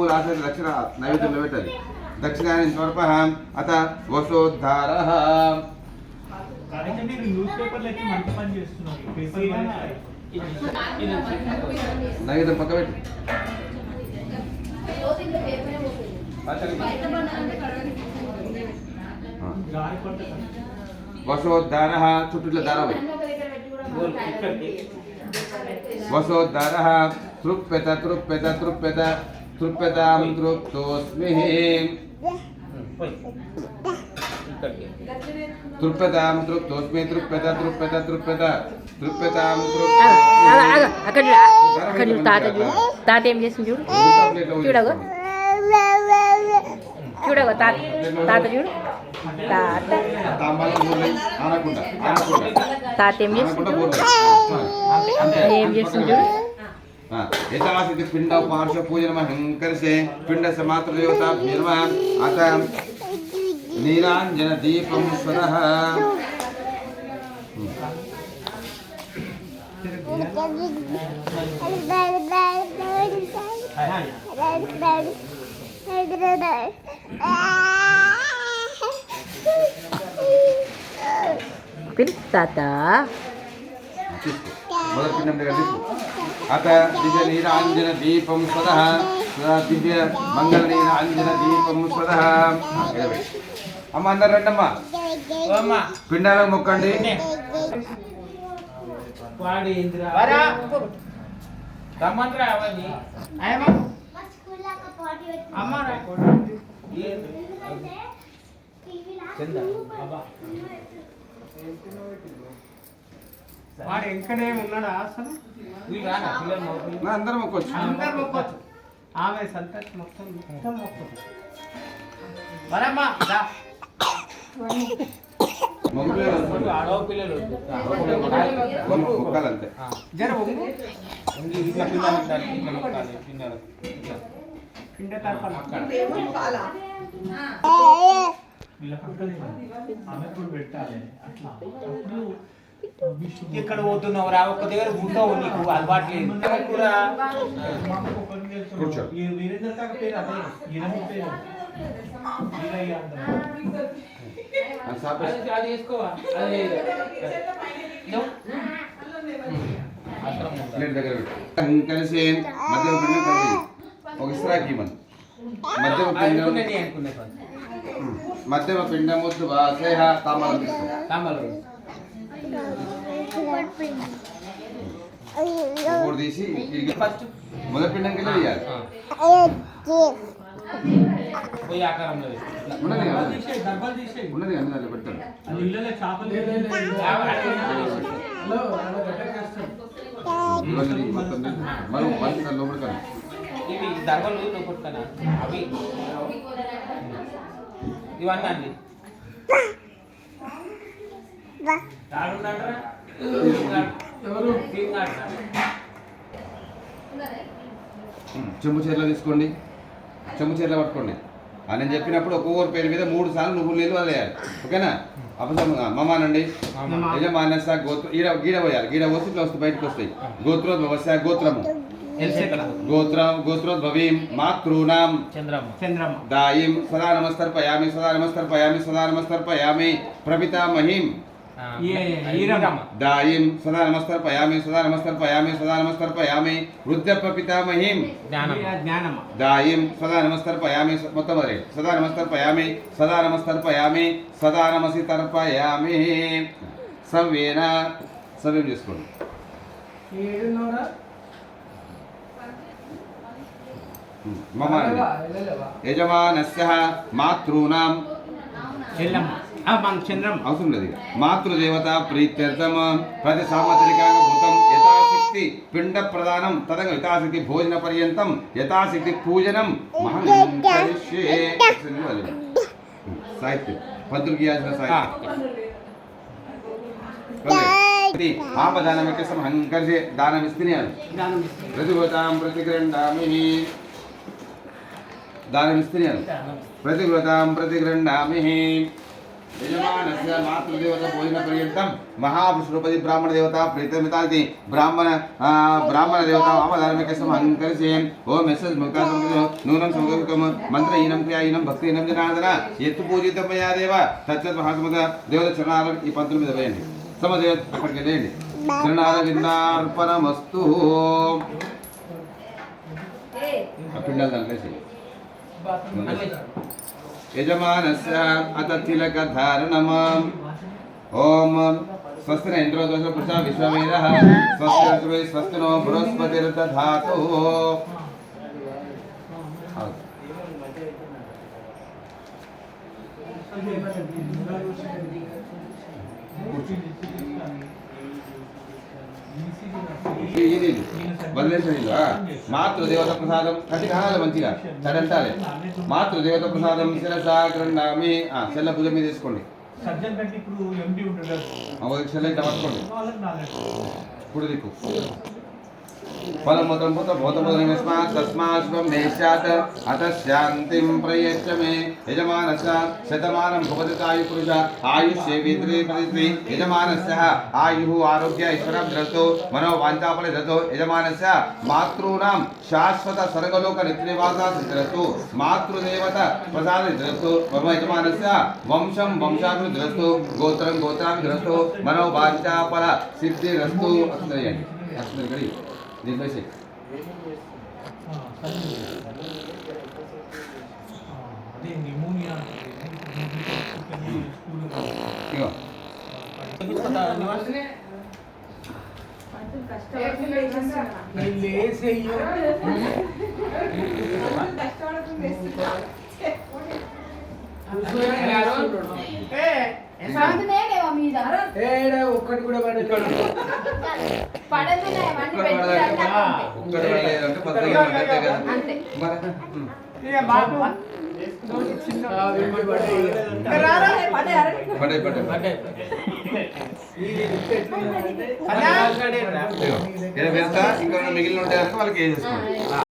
పువ్వులు ఆసరి దక్షిణ నైవేద్యంలో పెట్టాలి దక్షిణాన్ని స్వల్ప అత వసోద్ధార అయితే మీరు న్యూస్ పేపర్లు అయితే మంచి పని చేస్తున్నారు పేపర్ నైవేద్యం పక్క పెట్టి గాలి కొట్ట వసోద్ధార చుట్టూ దార వసోద్ధార తృప్యత తృప్యత తృప్యత తృప్యతాం తృప్తోస్మి తృప్యతాం తృప్తోస్మి తృప్యత తృప్యత తృప్యత తృప్యతాం ఆగు, ఆగు, అక్కడ చూడు, అక్కడ చూడు తాత చూడు తాత ఏం చేసింది చూడు చూడగో చూడగో తాత తాత చూడు తాత ఆనకుండా ఆనకుండా తాత ఏం చేసింది ఆనకుండా ఏం చేసింది చూడు हाँ, यथास्थिति पिंड पार्श्वपूजन हंकर्षे पिंड समात्र देवता भीर्म अतः नीलांजन दीपम स्वर Pilih tata. Mau. తీసుకో అత దివ్య నీరాంజన దీపం స్వరః సదా దివ్య మంగళ నీరాంజన దీపం స్వరః అమ్మ అందరు రండమ్మా పిండాలకు మొక్కండి వాడి వాడు ఇంకనే ఉన్నాడా అసలు? అందరం మొక్కొచ్చు అందరు మొక్కొచ్చు ఆమె సంతతి మొత్తం మొత్తం మొక్కొచ్చు వరమ్మా రా. మొక్కులు ఆడవ పిల్లలు. మొక్కాలంతే. ఆ. జర ఒంగు ఉంది, ఇట్లా పిల్లలు ఉంటారు, ఇట్లా. మొక్కాలి, పిల్లలు. ఇట్లా. పిండ తర్పణ అక్కడ. వీళ్ళ పక్కన ఆమె కూడా పెట్టాలి. అట్లా. అప్పుడు విష్ణు ఎక్కడ పోతున్నావు రా ఒక్క దగ్గర ఉంటావు నీకు అలవాటు లేదు కూర కూర్చో. ఈ వీరేంద్ర సాగర్ పేరు అదే ఈయన పేరు వీరయ్య అంటారు. అది సాపేసి అది అది వేసుకోవా అది ఇదో. ఆశ్రమం ఉందా? ప్లేట్ దగ్గర పెట్టు కలిసి మధ్య పిండం కలిసి ఒక ఇస్రాకి మనం మధ్యమ అది పిండం అనుకునేది అనుకునే పని. మధ్యమ పిండం ముద్దు వాసేహ తామరం తీసుకో తాంబాలు. మూడు తీసి తిరిగి ఫస్ట్ మొదటి పిండం కింద తీయాలి ఆ. పోయి ఆకారంలో వేసుకో. ఇట్లా. ఉన్నది కదా తీసేయ్, డబ్బాలు తీసేయ్. ఉన్నది కదా దాంట్లో పెట్టాలి అది ఇళ్ళలో చేపలు ఇవన్నీ నీకు మొత్తం తెలుసు. మనం మంచి లోపల కదా ఇవి దర్వలు లోపట్టుకనా అవి ఇవన్నీ అండి ఎవరు చెంబు చీరలో తీసుకోండి. చెంబు చీరలో పట్టుకోండి. అని నేను చెప్పినప్పుడు ఒక్కొక్కరి పేరు మీద మూడు సార్లు నువ్వు నీళ్ళు వదిలేయాలి. ఓకేనా? అపసం మమానండి యజమానస గోత్ర ఈడ గీడ పోయాలి. గీడ పోసి ఇట్లా వస్తే బయటకు వస్తాయి. గోత్రోద్భవస్య గోత్రము. గోత్రం గోత్రోద్భవీం మాతృనాం దాయిం సదా నమస్తర్పయామి సదా నమస్తర్పయామి సదా నమస్తర్పయామి ప్రపితామహీం. దాయిం సదా నమస్తర్పయామి సదా నమస్తర్పయామి సదా నమస్తర్పయామి జ్ఞానం జ్ఞానమ్మ. దాయిం సదా నమస్తర్పయామి మొత్తం అదే సదా నమస్తర్పయామి సదా నమస్తర్పయామి సదా నమసి తర్పయామి సవ్యేన సవ్యం చేసుకోండి మమ యజమానస్య మాతృనాం. చెల్లమ్మ. మన చంద్రమ్మ అవసరం లేదు. మాతృదేవత ప్రీత్యర్థం. ప్రతి సాంవత్సరికాంగ భూతం యథాశక్తి పిండ ప్రదానం తదంగ యథాశక్తి భోజన పర్యంతం యథాశక్తి పూజనం. సాహిత్యం. పంతులు గీయాల్సిన సాహిత్యం. ఆపదానమిక సమహంకర్షే దానం ఇస్తున్నాను దానం ఇస్తుంది. ప్రతిభూతాం ప్రతిగృహ్ణామి దానం ఇస్తున్నాను ప్రతిగృహతాం ప్రతిగృహ్ణామి యజమానస్య మాతృదేవత భోజన పర్యంతం మహావిష్ణుపతి బ్రాహ్మణ దేవత ప్రీతమితాది బ్రాహ్మణ బ్రాహ్మణ దేవత ఓం ఎస్ నూనం సంగం మంత్రహీనం క్రియాహీనం భక్తిహీనం జనార్దన. ఎత్తు పూజితం మయా దేవ. తచ్చత్ దేవత చరణాల ఈ పంతుల మీద వేయండి. సమదేవ అక్కడికి వెళ్ళేయండి చరణాల విందార్పణమస్తు ఆ పిండాలు దాంట్లో यजमानस्य अततिलकधारणमाम् ॐ स्वस्ति न इन्द्रोदोषपुरुषः विश्ववीरः स्वस्ति स्वस्ति नो बृहस्पतिर्दधातुः। Thank you. బృహస్పతిర్దధాతు వదిలేసాడు మాతృదేవత ప్రసాదం కట్టి కానాలి మంచిగా చడంటాలి మాతృదేవత ప్రసాదం శిరసా గ్రంథామి. చెల్ల భుజం మీద తీసుకోండి ఇప్పుడు ఎండి ఉంటాడు చెల్ల ఇప్పుడు దిక్కు. ఫలముతం పుత భూతముదస్మాత్ తస్మాశ్వం నేష్యాత్ అత శాంతిం ప్రయచ్చ మే యజమానస్య శతమానం భవతితాయు పురుష ఆయుష్యేవిత్రి ప్రతిత్రి యజమానస్య ఆయు ఆరోగ్య ఐశ్వర్యం ధరతు మనో వాంఛాఫల ధరతు యజమానస్య మాతॄణాం శాశ్వత స్వర్గలోక నిత్యనివాస సిద్ధిరస్తు మాతృదేవత ప్రసాద ధరస్తు మమ యజమానస్య వంశం వంశాభివృద్ధి ధరస్తు గోత్రం గోత్రాభివృద్ధి మనో వాంఛాఫల సిద్ధిరస్తు అస్తుందండి అస్తుంది ఇక్కడ దీంట్లో వేసేయ్. అదే నిమోనియా ఇగో ఒక్కటి కూడా పడదు. మిగిలిన ఉంటాయి వాళ్ళకి వేసేసుకోండి